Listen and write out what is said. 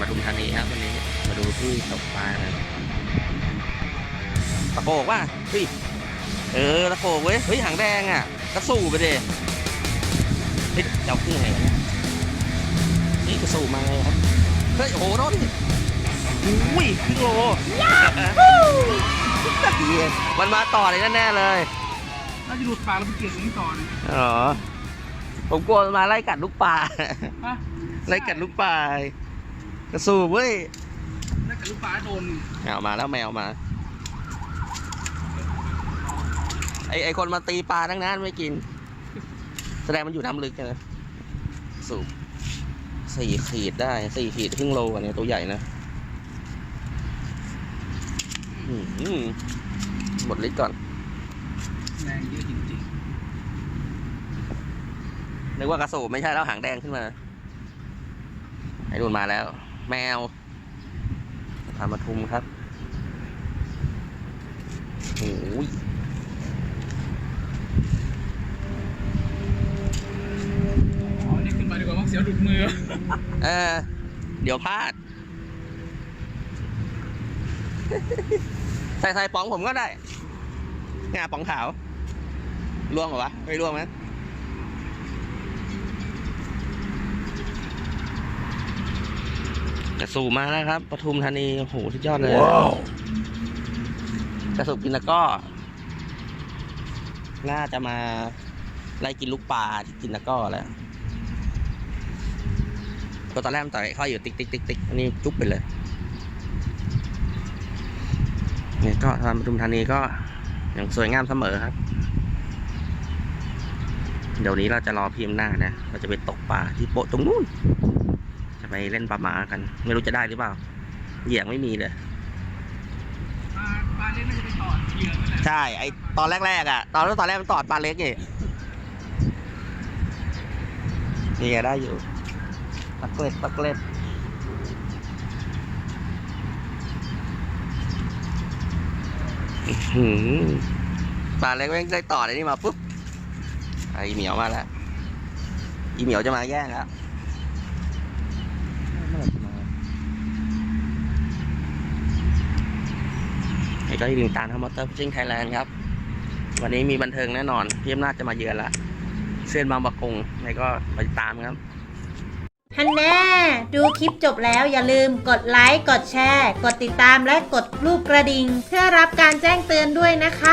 มาทุมธานีครับวันนี้มาดูที่ตกปลากันตะโกกว่าเฮ้ยเออตะโกกเว้ยเฮ้ยหางแดงอะกระสู่ไปเดเฮ้ยเจ้าขึ้นไงวะเนี่ยนี่กระสู่มาไงครับเฮ้ยโอ้โหโดนอุ้ยครึ่งโลมันมาต่อเลยแน่ๆเลยน่าจะดูดปลาแล้วไปเกี่ยวตรงนี้ต่อเลยอ๋อผมกลัวมันมาไล่กัดลูกปลาฮะไล่กัดลูกปลา กระสูบเว้ยถ้าเกิดลูกปลาโดนเอามาแล้วแมวมา ไอไอคนมาตีปลาทั้งนั้นไม่กิน แสดงมันอยู่น้ำลึกนะสูบสี่ขีดได้สี่ขีดครึ่งโลอันนี้ตัวใหญ่นะอื้อหือหมดฤทธิ์ก่อนแรงเยอะจริงนึกว่ากระสูบไม่ใช่แล้วหางแดงขึ้นมา ไอ้นู่นมาแล้ว แมวพามาทุมครับโอ้ยๆอ๋อนี่ขึ้นมาดีกว่ามั้งเสียวดุดมือ เออ เดี๋ยวพลาด ใส่ใส่ป๋องผมก็ได้งาป๋องขาวล่วงเหรอวะ ไม่ล่วงไห กระสูบมาแล้วครับปทุมธานีโอ้โหสุดยอดเลยกระสูบกินแล้วก็ น่าจะมาไล่กินลูกปลาที่กินแล้วก็แล้วตัวตอนแรกมันต่อยเข้าอยู่ติ๊กติ๊กติ๊กติ๊กอันนี้จุ๊บไปเลยเนี่ยก็ทางปทุมธานีก็ยังสวยงามเสมอครับ เดี๋ยวนี้เราจะรอพิมพ์หน้านะ เราจะไปตกปลาที่โปะตรงนู้น จะไปเล่นปลาหมากัน ไม่รู้จะได้หรือเปล่า เหยี่ยงไม่มีเลยปลาปลาเล็กน่าจะไปต่อเหยื่อนั่นแหละใช่ ไอตอนแรกๆอะ ตอนตอนแรกมันตอดปลาเล็กนี่นี่ไงได้อยู่ปลาเกล็ดปลาเกล็ดอื้อหือปลาเล็กแม่งได้ต่อเลยนี่มาปุ๊บไอเหมียวมาแล้วอีเหมียวจะมาแย่งแล้วเมื่อไหร่จะมาไอ้ ก็อีกหนึ่งตามทำมอเตอร์ฟิชชิ่งไทยแลนด์ครับ วันนี้มีบันเทิงแน่นอนพี่อำนาจจะมาเยือนละเส้นบางประกงไงก็ไปตามครับฮันแน่ดูคลิปจบแล้วอย่าลืมกดไลค์ กดแชร์ กดติดตามและกดรูปกระดิ่ง เพื่อรับการแจ้งเตือนด้วยนะคะ